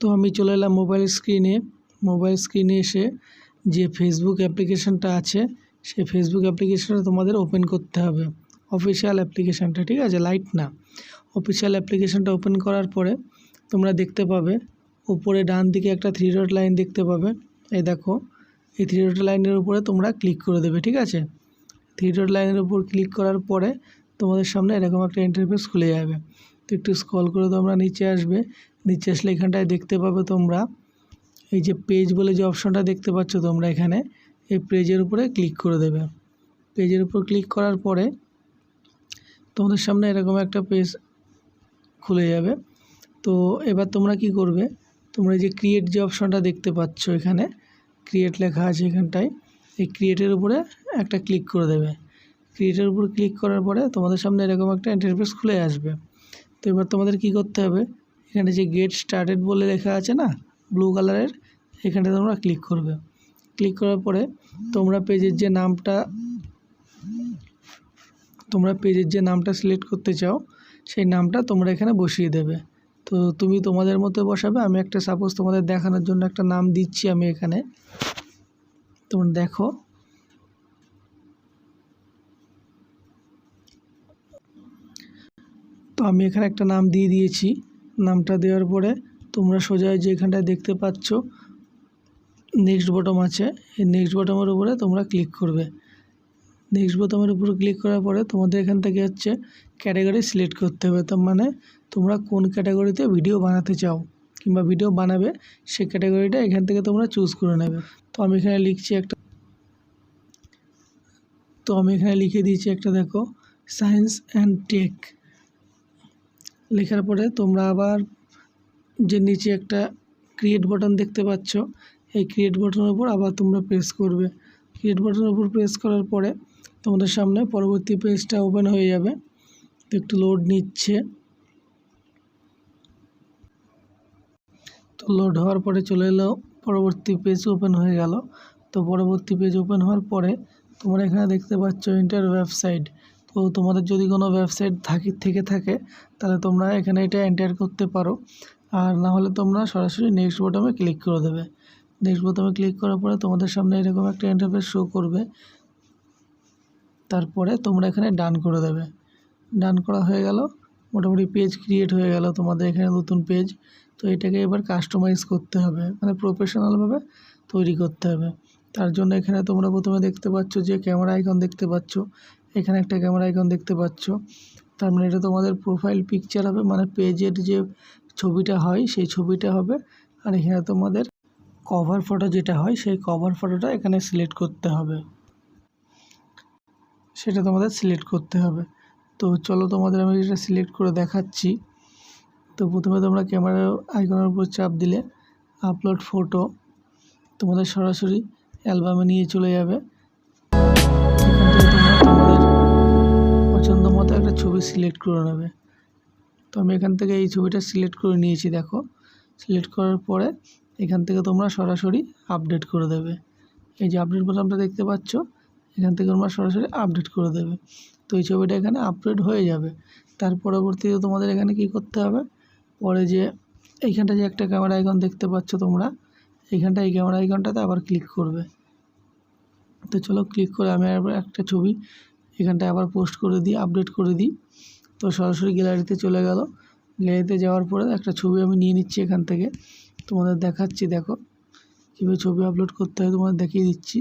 তো আমি চলে এলাম মোবাইল স্ক্রিনে মোবাইল স্ক্রিনে এসে যে ফেসবুক অ্যাপ্লিকেশানটা আছে, সেই ফেসবুক অ্যাপ্লিকেশানটা তোমাদের ওপেন করতে হবে। অফিসিয়াল অ্যাপ্লিকেশানটা ঠিক আছে? লাইট না। অফিসিয়াল অ্যাপ্লিকেশানটা ওপেন করার পরে তোমরা দেখতে পাবে, উপরে ডান দিকে একটা থ্রি ডট লাইন দেখতে পাবে। এই দেখো, এই থ্রি ডট লাইনের উপরে তোমরা ক্লিক করে দেবে, ঠিক আছে? থ্রি ডট লাইনের উপর ক্লিক করার পরে তোমাদের সামনে এরকম একটা ইন্টারফেস খুলে যাবে। তো একটু স্ক্রল করে তোমরা নিচে আসবে। নিচে আসলে এখানটায় দেখতে পাবে তোমরা। এই যে পেজ বলে যে অপশনটা দেখতে পাচ্ছ তোমরা এখানে, এই পেজের উপরে ক্লিক করে দেবে। পেজের উপর ক্লিক করার পরে তোমাদের সামনে এরকম একটা পেজ খুলে যাবে। তো এবার তোমরা কি করবে? তোমরা এই যে ক্রিয়েট যে অপশনটা দেখতে পাচ্ছ এখানে ক্রিয়েট লেখা আছে এখানটায়, এই ক্রিয়েটের উপরে একটা ক্লিক করে দেবে। ক্রিয়েটের উপর ক্লিক করার পরে তোমাদের সামনে এরকম একটা ইন্টারফেস খুলে আসবে। তো এবার তোমাদের কি করতে হবে? এখানে যে গেট স্টার্টেড বলে লেখা আছে না ব্লু কালারের এখানে তোমরা ক্লিক করবে। ক্লিক করার পরে তোমরা পেজের যে নামটা, তোমরা পেজের যে নামটা সিলেক্ট করতে চাও, সেই নামটা তোমরা এখানে বসিয়ে দেবে। তো তুমি তোমাদের মতো বসাবে, আমি একটা সাপোজ তোমাদের দেখানোর জন্য একটা নাম দিচ্ছি আমি এখানে। তোমরা দেখো। তো আমি এখানে একটা নাম দিয়ে দিয়েছি। নামটা দেওয়ার পরে তোমরা সোজা যে এখানটায় দেখতে পাচ্ছ নেক্সট বটম আছে। এই নেক্সট বটমের উপরে তোমরা ক্লিক করবে। নেক্সট বোতামের উপর ক্লিক করার পরে তোমাদের এখান থেকে হচ্ছে ক্যাটাগরি সিলেক্ট করতে হবে। তার মানে তোমরা কোন ক্যাটাগরিতে ভিডিও বানাতে চাও কিংবা ভিডিও বানাবে, সেই ক্যাটাগরিটা এখান থেকে তোমরা চুজ করে নেবে। তো আমি এখানে লিখছি একটা, তো আমি এখানে লিখে দিয়েছি একটা দেখো সায়েন্স অ্যান্ড টেক লেখার পরে তোমরা আবার যে নিচে একটা ক্রিয়েট বাটন দেখতে পাচ্ছ, এই ক্রিয়েট বাটনের উপর আবার তোমরা প্রেস করবে। ক্রিয়েট বাটনের উপর প্রেস করার পরে তোমাদের সামনে পরবর্তী পেজটা ওপেন হয়ে যাবে। তো একটু লোড নিচ্ছে। তো লোড হওয়ার পরে চলে এলো, পরবর্তী পেজ ওপেন হয়ে গেল। তো পরবর্তী পেজ ওপেন হওয়ার পরে তোমরা এখানে দেখতে পাচ্ছ ইন্টার ওয়েবসাইট তো তোমাদের যদি কোনো ওয়েবসাইট থাকি, থেকে থাকে, তাহলে তোমরা এখানে এটা এন্টার করতে পারো। আর না হলে তোমরা সরাসরি নেক্সট বটমে ক্লিক করে দেবে। নেক্সট বোতামে ক্লিক করার পরে তোমাদের সামনে এরকম একটা ইন্টারফেস শো করবে। তারপরে তোমরা এখানে ডান করে দেবে। ডান করা হয়ে গেল। মোটামুটি পেজ ক্রিয়েট হয়ে গেল তোমাদের এখানে নতুন পেজ তো এটাকে এবার কাস্টমাইজ করতে হবে। মানে প্রফেশনালভাবে তৈরি করতে হবে। তার জন্য এখানে তোমরা প্রথমে দেখতে পাচ্ছ যে ক্যামেরা আইকন দেখতে পাচ্ছ। এখানে একটা ক্যামেরা আইকন দেখতে পাচ্ছ। তার মানে এটা তোমাদের প্রোফাইল পিকচার হবে মানে পেজের যে ছবিটা হয়, সেই ছবিটা হবে। আর এখানে তোমাদের কভার ফটো যেটা হয়, সেই কভার ফটোটা এখানে সিলেক্ট করতে হবে। সেটা তোমাদের সিলেক্ট করতে হবে। তো চলো তোমাদের আমি এটা সিলেক্ট করে দেখাচ্ছি। তো প্রথমে তোমরা ক্যামেরা আইকনের উপর চাপ দিলে আপলোড ফটো তোমাদের সরাসরি অ্যালবামে নিয়ে চলে যাবে। ছবি সিলেক্ট করে নেবে। তো আমি এখান থেকে এই ছবিটা সিলেক্ট করে নিয়েছি, দেখো। সিলেক্ট করার পরে এখান থেকে তোমরা সরাসরি আপডেট করে দেবে। এই যে আপডেট বোতামটা দেখতে পাচ্ছ, এখান থেকে তোমরা সরাসরি আপডেট করে দেবে। তো এই ছবিটা এখানে আপডেট হয়ে যাবে। তার পরবর্তীতে তোমাদের এখানে কি করতে হবে? পরে যে এইখানটা যে একটা ক্যামেরা আইকন দেখতে পাচ্ছ তোমরা, এইখানটা এই ক্যামেরা আইকনটাতে আবার ক্লিক করবে। তো চলো ক্লিক করে আমি একটা ছবি এখানটায় আবার পোস্ট করে দিই আপডেট করে দিই। তো সরাসরি গ্যালারিতে চলে গেল। গ্যালারিতে যাওয়ার পরে একটা ছবি আমি নিয়ে নিচ্ছি এখান থেকে। তোমাদের দেখাচ্ছি, দেখো। কীভাবে ছবি আপলোড করতে হয় তোমাদের দেখিয়ে দিচ্ছি।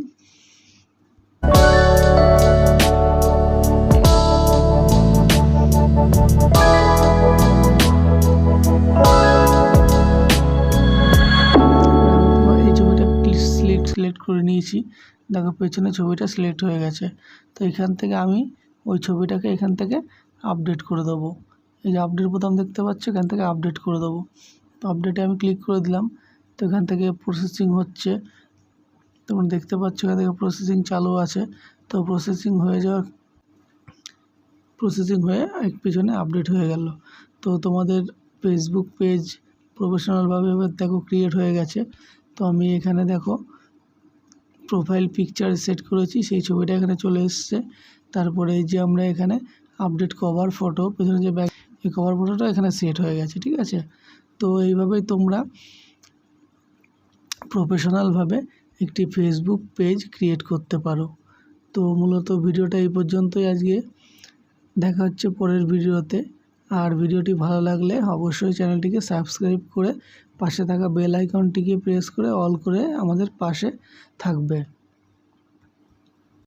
সিলেক্ট করে নিয়েছি। দেখো পেছনে ছবিটা সিলেক্ট হয়ে গেছে। তো এখান থেকে আমি ওই ছবিটাকে এখান থেকে আপডেট করে দেবো। এই যে আপডেট বোতাম দেখতে পাচ্ছ, এখান থেকে আপডেট করে দেবো। তো আপডেটে আমি ক্লিক করে দিলাম। তো এখান থেকে প্রসেসিং হচ্ছে। তোমরা দেখতে পাচ্ছ এখান থেকে প্রসেসিং চালু আছে। তো প্রসেসিং হয়ে যাওয়ার প্রসেসিং হয়ে এক পিছনে আপডেট হয়ে গেল। তো তোমাদের ফেসবুক পেজ প্রফেশনালভাবে দেখো ক্রিয়েট হয়ে গেছে। তো আমি এখানে দেখো প্রোফাইল পিকচার সেট করেছি, সেই ছবিটা এখানে চলে এসছে। তারপরে এই যে আমরা এখানে আপডেট কভার ফটো পেছনে যে ব্যাক এই কভার ফটোটা এখানে সেট হয়ে গেছে, ঠিক আছে? তো এইভাবেই তোমরা প্রফেশনালভাবে একটি ফেসবুক পেজ ক্রিয়েট করতে পারো। তো মূলত ভিডিওটা এই পর্যন্তই আজকে। দেখা হচ্ছে পরের ভিডিওতে। আর ভিডিওটি ভালো লাগলে অবশ্যই চ্যানেলটিকে সাবস্ক্রাইব করে পাশে থাকা বেল আইকনটিকে প্রেস করে অল করে আমাদের পাশে থাকবে।